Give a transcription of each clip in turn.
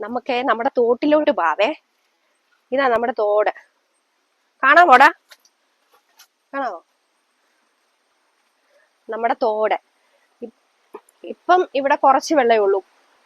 നമുക്ക് നമ്മുടെ തോട്ടിലോട്ട് പാവേ. ഇതാ നമ്മുടെ തോട്. കാണാമോടാ കാണാവോ? നമ്മുടെ തോട്. ഇപ്പം ഇവിടെ കുറച്ച് വെള്ളമേ ഉള്ളൂ.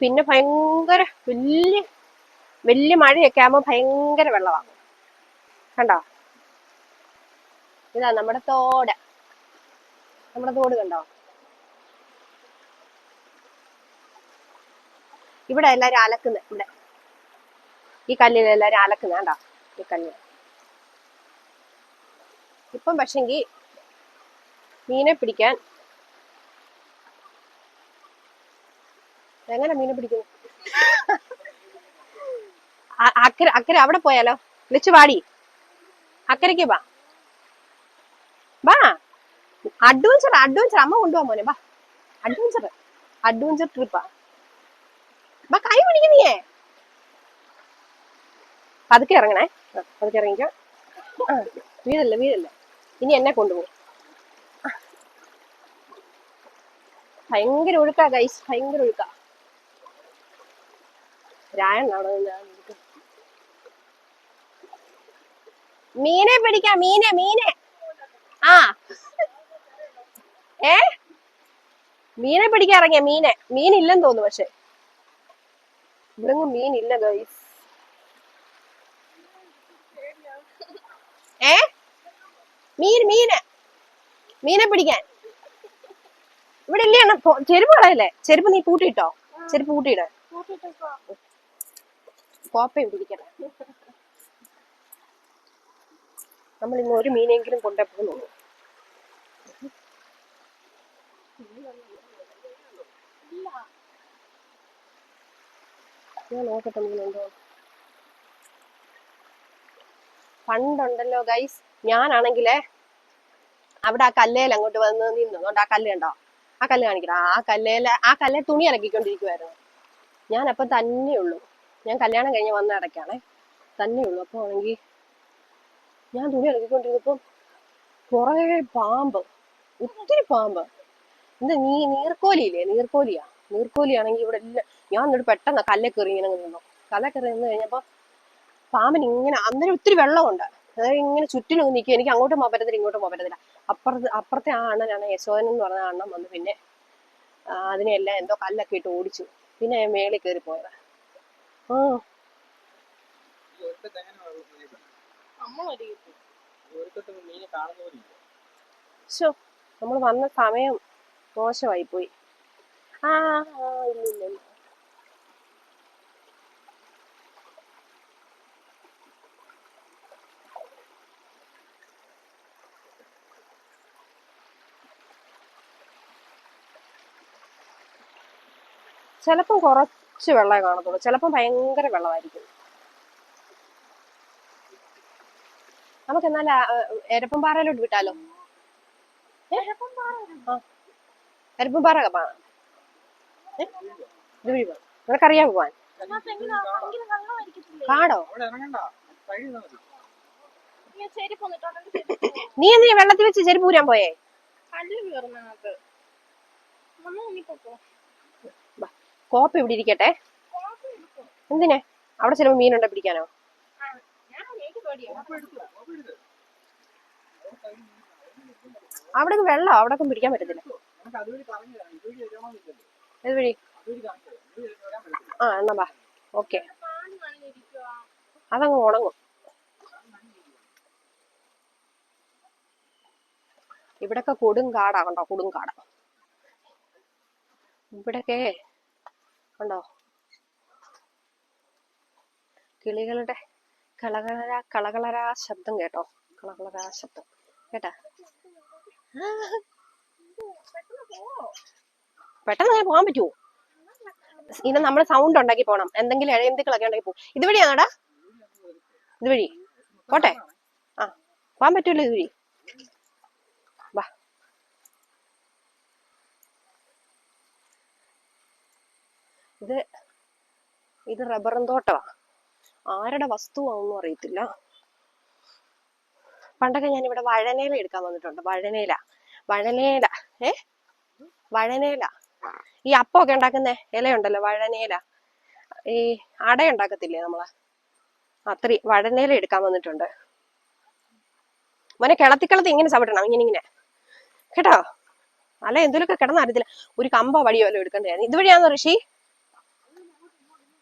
പിന്നെ ഭയങ്കര വലിയ വലിയ മഴയൊക്കെ ആകുമ്പോൾ ഭയങ്കര വെള്ളമാകും കണ്ടോ? ഇതാ നമ്മുടെ തോട്. നമ്മുടെ തോട് കണ്ടോ? ഇവിടെ എല്ലാരും അലക്കുന്നത് ഇവിടെ. ഈ കല്ലിൽ എല്ലാരും അലക്കുന്ന കണ്ടോ? ഈ കല്ലിൽ ഇപ്പം പക്ഷെങ്കി മീനെ പിടിക്കാൻ എങ്ങനെ മീനെ പിടിക്കുന്നു? അക്കര അക്കരെ അവിടെ പോയാലോ? വിളിച്ചു പാടി അക്കരയ്ക്ക് വാ. വാ. അഡ്വഞ്ചർ അഡ്വഞ്ചർ അമ്മ കൊണ്ടുപോവാ മോനെ വാ. അഡ്വഞ്ചർ അഡ്വഞ്ചർ ട്രിപ്പാ വാ കൈ പിടിക്കുന്നേ പതുക്കെ ഇറങ്ങണേ. പതുക്കെ ഇറങ്ങിക്കോ. വീടല്ല വീടല്ല ഇനി എന്നെ കൊണ്ടുപോകും. ഭയങ്കര ഒഴുക്കാ ഗൈസ് ഭയങ്കര ഒഴുക്കാ. അവിടെ മീനെ പിടിക്കാം മീനെ മീനെ. ആ. ഏ? മീനെ പിടിക്കാൻ ഇറങ്ങിയ മീനെ. മീനില്ലെന്ന് തോന്നുന്നു പക്ഷെ. ഇവിടെങ്ങും ഇല്ല ഗൈസ് ഏ? മീൻ മീന് മീനെ പിടിക്കാൻ. ഇവിടെ ഇല്ലേ ചെരുപ്പ് കളയല്ലേ? ചെരുപ്പ് നീ പൂട്ടിയിട്ടോ? ചെരുപ്പ് പൂട്ടിയിട. കോപ്പയും പിടിക്കട്ടെ. നമ്മൾ ഇന്ന് ഒരു മീനെങ്കിലും കൊണ്ടേ പോകുന്നുള്ളൂ ഞാൻ നോക്കട്ടെ മീനുണ്ടോ പണ്ടുണ്ടല്ലോ ഗൈസ് ഞാനാണെങ്കിലേ അവിടെ ആ കല്ലേൽ അങ്ങോട്ട് വന്ന് നിന്നു. അതുകൊണ്ട് ആ കല്ല് കണ്ടോ? ആ കല്ല് കാണിക്കണം ആ കല്ലേല ആ കല്ലെ തുണി ഇറക്കിക്കൊണ്ടിരിക്കുവായിരുന്നു ഞാൻ തന്നെ തന്നെയുള്ളൂ ഞാൻ കല്യാണം കഴിഞ്ഞ് വന്ന ഇടയ്ക്കാണേ. തന്നെയുള്ളൂ അപ്പോൾ ആണെങ്കിൽ ഞാൻ തുണി ഇറക്കിക്കൊണ്ടിരുന്നപ്പം കുറേ പാമ്പ്. ഒത്തിരി പാമ്പ്. എന്താ നീ നീർക്കോലിയില്ലേ? നീർക്കോലിയാ? നീർക്കോലിയാണെങ്കിൽ ഇവിടെ എല്ലാം ഞാൻ എന്നിട്ട് പെട്ടെന്ന് കല്ലെ കയറി ഇങ്ങനെ നിന്നു. കല്ലെ കയറി നിന്ന് കഴിഞ്ഞപ്പോ പാമ്പിന് ഇങ്ങനെ അന്നേരം ഒത്തിരി വെള്ളമുണ്ട്. അതായത് ഇങ്ങനെ ചുറ്റിനു നിൽക്കും. എനിക്ക് അങ്ങോട്ടും പോകാൻ ഇങ്ങോട്ടും പോകാൻ അപ്പുറത്ത് അപ്പുറത്തെ ആ അണ്ണനാണ് യശോദൻ എന്ന് പറഞ്ഞ അണ്ണൻ വന്ന് പിന്നെ അതിനെല്ലാം എന്തോ കല്ലൊക്കെ ഇട്ട് ഓടിച്ചു. പിന്നെ ഞാൻ മേളിൽ കയറി പോയത്. ആ. നമ്മൾ വന്ന സമയം മോശമായി പോയി ആ ഇല്ലില്ല ഇല്ല. ഇല്ല ഇല്ല ചിലപ്പം കുറച്ച് വെള്ളമേ കാണത്തുള്ളൂ. ചിലപ്പം ഭയങ്കര വെള്ളമായിരിക്കും. നമുക്ക് എന്നാൽ എരപ്പം പാറയിലോട്ട് വിട്ടാലോ. എരപ്പം പാറ കാണാം നിനക്കറിയാമോ പോവാൻ? കാടോ? നീ എന്തിനാ വെള്ളത്തിൽ വെച്ച് ചെരുപ്പ് ഊരാൻ പോയേ? ബാ, കോപ്പ ഇവിടെ ഇരിക്കട്ടെ. എന്തിനെ? അവിടെ ചിലപ്പോ മീനുണ്ടോ പിടിക്കാനോ? അവിടെ വെള്ളം? അവിടെ പിടിക്കാൻ പറ്റത്തില്ല. ഏത് വഴി ആ എന്നാ ബാ. ഓക്കെ. അതങ്ങ് ഉണങ്ങും. ഇവിടൊക്കെ കൊടുങ്കാടാ കണ്ടോ? കൊടുങ്കാട. ഇവിടൊക്കെ കണ്ടോ? കിളികളുടെ കളകളര കളകളരാ ശബ്ദം കേട്ടോ. കളകളരാ ശബ്ദം. കേട്ടാ? പെട്ടെന്ന് അങ്ങനെ പോകാൻ പറ്റുമോ ഇനി നമ്മൾ സൗണ്ട് ഉണ്ടാക്കി പോണം. എന്തെങ്കിലും ഇഴയന്തുക്കളൊക്കെ ഉണ്ടാക്കി പോകും ഇതുവഴിയാണോടാ? ഇതുവഴി. പോട്ടെ. ആ പോകാൻ പറ്റൂല്ലോ ഇതുവഴി? വാ. ഇത് ഇത് റബ്ബറും തോട്ടമാ ആരുടെ വസ്തുവാണെന്നും അറിയത്തില്ല. പണ്ടൊക്കെ ഞാൻ ഇവിടെ വഴനേല എടുക്കാൻ വന്നിട്ടുണ്ട്. വഴനേല. വഴനേല. ഏ? വഴനേല. ഈ അപ്പമൊക്കെ ഉണ്ടാക്കുന്ന ഇലയുണ്ടല്ലോ വഴനേല ഈ അട ഉണ്ടാക്കത്തില്ലേ നമ്മൾ? അത്ര വഴനേല എടുക്കാൻ വന്നിട്ടുണ്ട്. മോനെ കിളത്തി കിളത്തി ഇങ്ങനെ ചവിട്ടണം ഇങ്ങനെ ഇങ്ങനെ. കേട്ടോ? അല്ല എന്തെങ്കിലുമൊക്കെ കിടന്ന അറിയത്തില്ല. ഒരു കമ്പോ വടിയോ അല്ലോ എടുക്കണ്ടായിരുന്നു ഇതുവഴിയാണോ ഋഷി?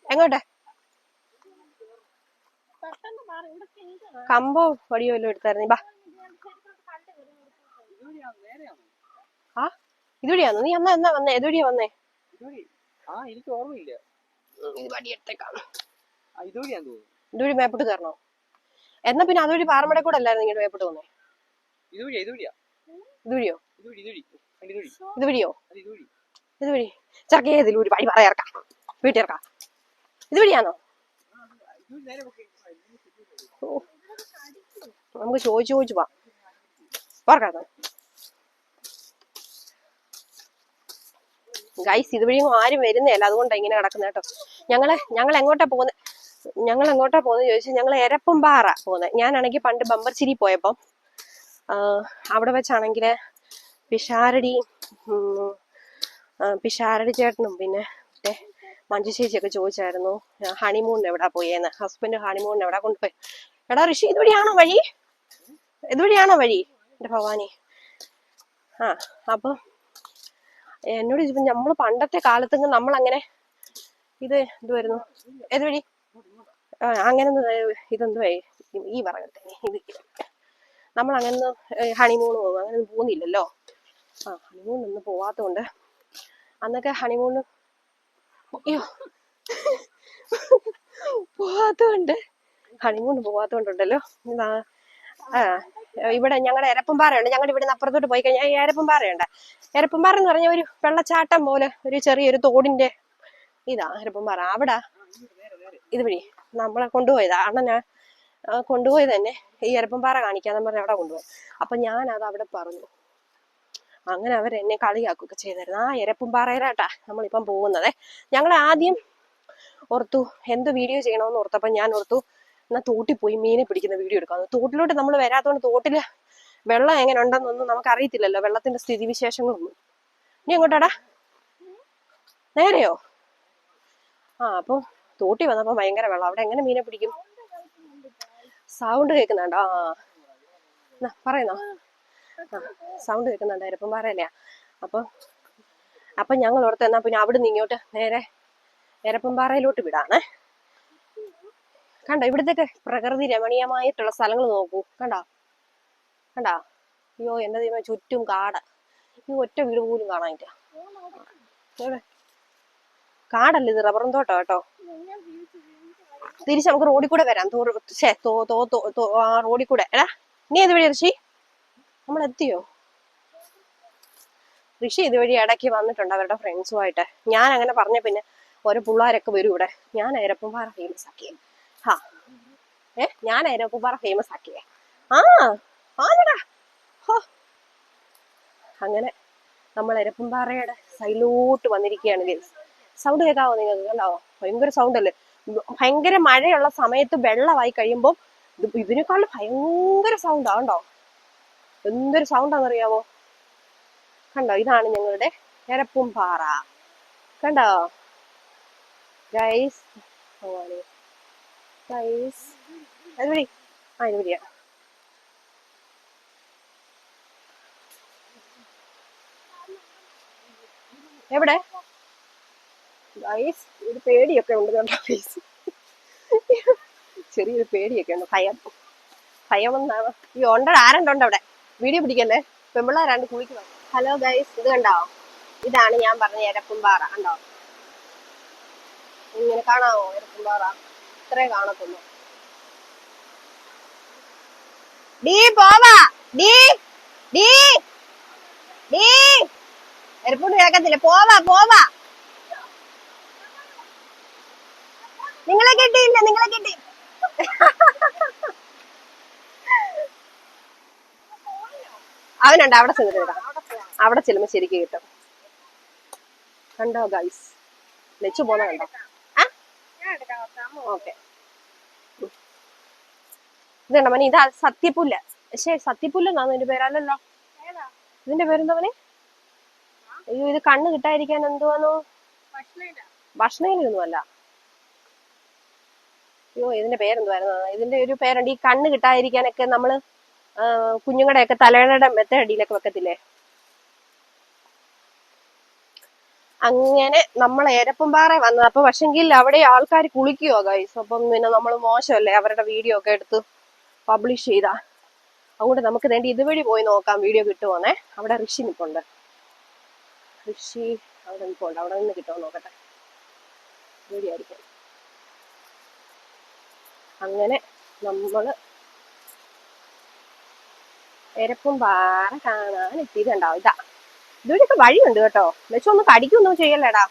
എങ്ങോട്ടെ? കമ്പോ വടിയോ അല്ലോ എടുത്തായിരുന്നു. ബാ. ആ? ഇതുവഴിയാണോ നീ എന്നാ എന്നാ വന്നേ? ഇതുവഴിയാ വന്നേ? ആ എനിക്ക് ഓർമ്മയില്ല. ഇതുവഴി മേപ്പോട്ട് കയറണോ? എന്നാ പിന്നെ അതുവഴി പാറമട കൂടെ അല്ലായിരുന്നു ഇങ്ങോട്ട് മേപ്പോട്ട് വന്നേ? ഇതുവഴിയാ ഇതുവഴിയാ ഇതുവഴി ചെറുക്കേ ഇതിൽ ഒരു വഴി പറയാർക്കാം വീട്ടിൽ ഇറക്കാം. ഇതുവഴിയാണോ. നമുക്ക് ചോദിച്ചു ചോദിച്ചു പോവാം. പറക്കാം ഗൈസ് ഇതുവഴിയും ആരും വരുന്നതല്ല. അതുകൊണ്ടാണ് ഇങ്ങനെ കിടക്കുന്നത് കേട്ടോ. ഞങ്ങൾ ഞങ്ങൾ എങ്ങോട്ടാ പോകുന്നത് ഞങ്ങൾ എങ്ങോട്ടാ പോകുന്നത് ചോദിച്ചാൽ ഞങ്ങൾ എരപ്പംപാറ പോകുന്നത് ഞാനാണെങ്കിൽ പണ്ട് ബമ്പർച്ചിരി പോയപ്പം ആ, അവിടെ വെച്ചാണെങ്കിൽ പിഷാരടി പിഷാരടി ചേട്ടനും പിന്നെ മറ്റേ മഞ്ജു ചേച്ചിയൊക്കെ ചോദിച്ചായിരുന്നു ഹണിമൂണിന് എവിടാ പോയേന്ന്. ഹസ്ബൻഡ് ഹണിമൂണിന് എവിടാ കൊണ്ടുപോയി? എടാ ഋഷി ഇതുവഴിയാണോ വഴി? ഇതുവഴിയാണോ വഴി? എന്റെ ഭവാനി. ആ അപ്പൊ എന്നോട് ചോദിച്ചപ്പോ നമ്മൾ പണ്ടത്തെ കാലത്തെങ്കിൽ നമ്മൾ അങ്ങനെ ഇത് എന്തുവായിരുന്നു? ഏത് വഴി? അങ്ങനെ ഇതെന്തുവായി ഈ പറയട്ടെ ഇത് നമ്മൾ അങ്ങനെ ഹണിമൂൺ പോകും അങ്ങനെ പോകുന്നില്ലല്ലോ ആ ഹണിമൂൺ ഒന്നും പോവാത്തോണ്ട് അന്നൊക്കെ അയ്യോ. പോവാത്തോണ്ട് ഹണിമൂൺ പോവാത്തോണ്ടുണ്ടല്ലോ ആ ഇവിടെ ഞങ്ങളുടെ എരപ്പുംപാറയുണ്ട്. ഞങ്ങളുടെ ഇവിടെ നിന്ന് അപ്പുറത്തോട്ട് പോയി കഴിഞ്ഞാൽ എരപ്പുംപാറയുണ്ട്. എരപ്പുംപാറ എന്ന് പറഞ്ഞ ഒരു വെള്ളച്ചാട്ടം പോലെ ഒരു ചെറിയൊരു തോടിന്റെ ഇതാ എരപ്പംപാറ. അവിടെ. ഇതുവഴി നമ്മളെ കൊണ്ടുപോയതാ. ഞാൻ കൊണ്ടുപോയി തന്നെ ഈ എരപ്പംപാറ കാണിക്കാന്ന് പറഞ്ഞ് അവിടെ കൊണ്ടുപോയി. അപ്പൊ ഞാൻ അത് അവിടെ പറഞ്ഞു. അങ്ങനെ അവർ എന്നെ കളിയാക്കുകയൊക്കെ ചെയ്തായിരുന്നു ആ എരപ്പംപാറയിലാട്ടാ നമ്മളിപ്പം പോകുന്നത്. ഞങ്ങൾ ആദ്യം ഓർത്തു എന്ത് വീഡിയോ ചെയ്യണമെന്ന് ഓർത്തപ്പോൾ ഞാൻ ഓർത്തു എന്നാ തോട്ടിൽ പോയി മീനെ പിടിക്കുന്ന വീഡിയോ എടുക്കാം. തോട്ടിലോട്ട് നമ്മൾ വരാത്തതുകൊണ്ട് തോട്ടിൽ വെള്ളം എങ്ങനെ ഉണ്ടെന്നൊന്നും നമുക്ക് അറിയത്തില്ലല്ലോ വെള്ളത്തിന്റെ സ്ഥിതിവിശേഷങ്ങളൊന്നും. ഇനി എങ്ങോട്ടാടാ? നേരെയോ? ആ അപ്പൊ തോട്ടി വന്നപ്പോ ഭയങ്കര വെള്ളം. അവിടെ എങ്ങനെ മീനെ പിടിക്കും? സൗണ്ട് കേൾക്കുന്നുണ്ടോ? ആ പറയുന്നോ? ആ സൗണ്ട് കേൾക്കുന്നുണ്ടായിരുന്നു. പറയല്ലേ? അപ്പൊ അപ്പൊ ഞങ്ങൾ ഓർത്ത് എന്നാ പിന്നെ അവിടെ നിന്ന് ഇങ്ങോട്ട് നേരെ എരപ്പംപാറയിലോട്ട് വിടാണേ കണ്ടോ ഇവിടുത്തെ പ്രകൃതി രമണീയമായിട്ടുള്ള സ്ഥലങ്ങൾ നോക്കൂ. കണ്ടോ? കണ്ടോ? അയ്യോ എന്റെ ദൈവം ചുറ്റും കാട്. ഈ ഒറ്റ വീട് പോലും കാണാനില്ല? കാടല്ല ഇത് റബ്ബറും തോട്ടോ കേട്ടോ? തിരിച്ച് നമുക്ക് റോഡിൽ കൂടെ വരാം. റോഡിൽ കൂടെ. എടാ നീ ഏത് വഴി ഋഷി? നമ്മൾ എത്തിയോ? ഋഷി ഇതുവഴി ഇടയ്ക്ക് വന്നിട്ടുണ്ട് അവരുടെ ഫ്രണ്ട്സുമായിട്ട് ഞാൻ അങ്ങനെ പറഞ്ഞ പിന്നെ ഓരോ പിള്ളേരൊക്കെ വരും ഇവിടെ. ഞാൻ എരപ്പംപാറ ഫേമസ് ആക്കിയേ ഹാ. ഏ ഞാൻ എരപ്പംപാറ ഫേമസ് ആക്കിയേ. ആ ആന്നടാ ഹോ. അങ്ങനെ നമ്മൾ എരപ്പംപാറയുടെ സൈലോട്ട് വന്നിരിക്കുകയാണ് സൗണ്ട് കേൾക്കാവോ നിങ്ങൾക്ക്? കണ്ടാവോ? ഭയങ്കര സൗണ്ട് അല്ലേ? ഭയങ്കര മഴയുള്ള സമയത്ത് വെള്ളമായി കഴിയുമ്പോൾ ഇത് ഇതിനേക്കാളും ഭയങ്കര സൗണ്ട് കണ്ടോ? എന്തൊരു സൗണ്ടാണെന്നറിയാവോ കണ്ടോ? ഇതാണ് ഞങ്ങളുടെ എരപ്പും പാറ. കണ്ടോ? ഗൈസ് ഗൈസ് അതുവഴി ആ ഇതുവഴിയാ എവിടെ? ഗൈസ് ഒരു പേടിയൊക്കെ ഉണ്ട് കേട്ടോ ഗൈസ് ചെറിയൊരു പേടിയൊക്കെ ഉണ്ട്. ഭയം. ഭയം എന്നാണ് ഈ ഉണ്ടോ ആരുണ്ട് അവിടെ? വീഡിയോ പിടിക്കല്ലേ? പെമ്പിള്ളാരാണ്ട് കുളിക്കുന്നത് ഹലോ ഗൈസ് ഇത് കണ്ടോ? ഇതാണ് ഞാൻ പറഞ്ഞ എരപ്പുംപാറ കണ്ടോ? ഇങ്ങനെ കാണാമോ എരപ്പുംപാറ? ഇത്രേ കാണത്തുള്ളൂ. ഡീ പോവാ. ഡീ. ഡീ. ഡീ. എരപ്പുണ്ട് കേൾക്കത്തില്ല. പോവാ പോവാ. നിങ്ങളെ കിട്ടിയില്ല നിങ്ങളെ കിട്ടി. അവനുണ്ട് അവിടെ ചെന്നിട്ട് എടുക്കാം അവിടെ ചെല്ലുമ്പോ ശരിക്കും കിട്ടും. കണ്ടോ ഗൈസ് ലച്ചു പോന്ന കണ്ടോ? ഓക്കെ. ഇത് കണ്ടോ മനി? ഇതാ സത്യപുല്ല് പക്ഷേ സത്യപുല്ല് എന്നാന്ന് ഇതിന്റെ പേരല്ലല്ലോ? ഇതിന്റെ പേരെന്തവനെ അയ്യോ ഇത് കണ്ണ് കിട്ടാതിരിക്കാൻ എന്തുവാന്നോ? ഭക്ഷണയിലൊന്നും അല്ല. അയ്യോ ഇതിന്റെ പേരെന്തുവായിരുന്നു? ഇതിന്റെ ഒരു പേരുണ്ട് ഈ കണ്ണ് കിട്ടാതിരിക്കാനൊക്കെ നമ്മൾ കുഞ്ഞുങ്ങളുടെ ഒക്കെ തലയുടെ മെത്തടിയിലൊക്കെ വെക്കത്തില്ലേ? അങ്ങനെ നമ്മൾ ഏരപ്പുംപാറ വന്നത്. അപ്പൊ പക്ഷെങ്കിൽ അവിടെ ആൾക്കാർ കുളിക്കുവോ ഗൈസ് അപ്പം പിന്നെ നമ്മൾ മോശമല്ലേ? അവരുടെ വീഡിയോ ഒക്കെ എടുത്ത് പബ്ലിഷ് ചെയ്താ. അതുകൊണ്ട് നമുക്ക് വേണ്ടി ഇതുവഴി പോയി നോക്കാം വീഡിയോ കിട്ടുവോന്നെ. അവിടെ ഋഷി നിപ്പുണ്ട്. ഋഷി അവിടെ നിൽപ്പുണ്ട് അവിടെ നിന്ന് കിട്ടുമോ നോക്കട്ടെ. വീഡിയോ ആയിരിക്കും. അങ്ങനെ നമ്മൾ എരപ്പും പാറ കാണാൻ എത്തിയിട്ടുണ്ടാവും. ഇതാ. ഇതുവഴിയൊക്കെ വഴിയുണ്ട് കേട്ടോ. ലക്ഷം ഒന്ന് കടിക്കൊന്നും ചെയ്യല്ലേടാ.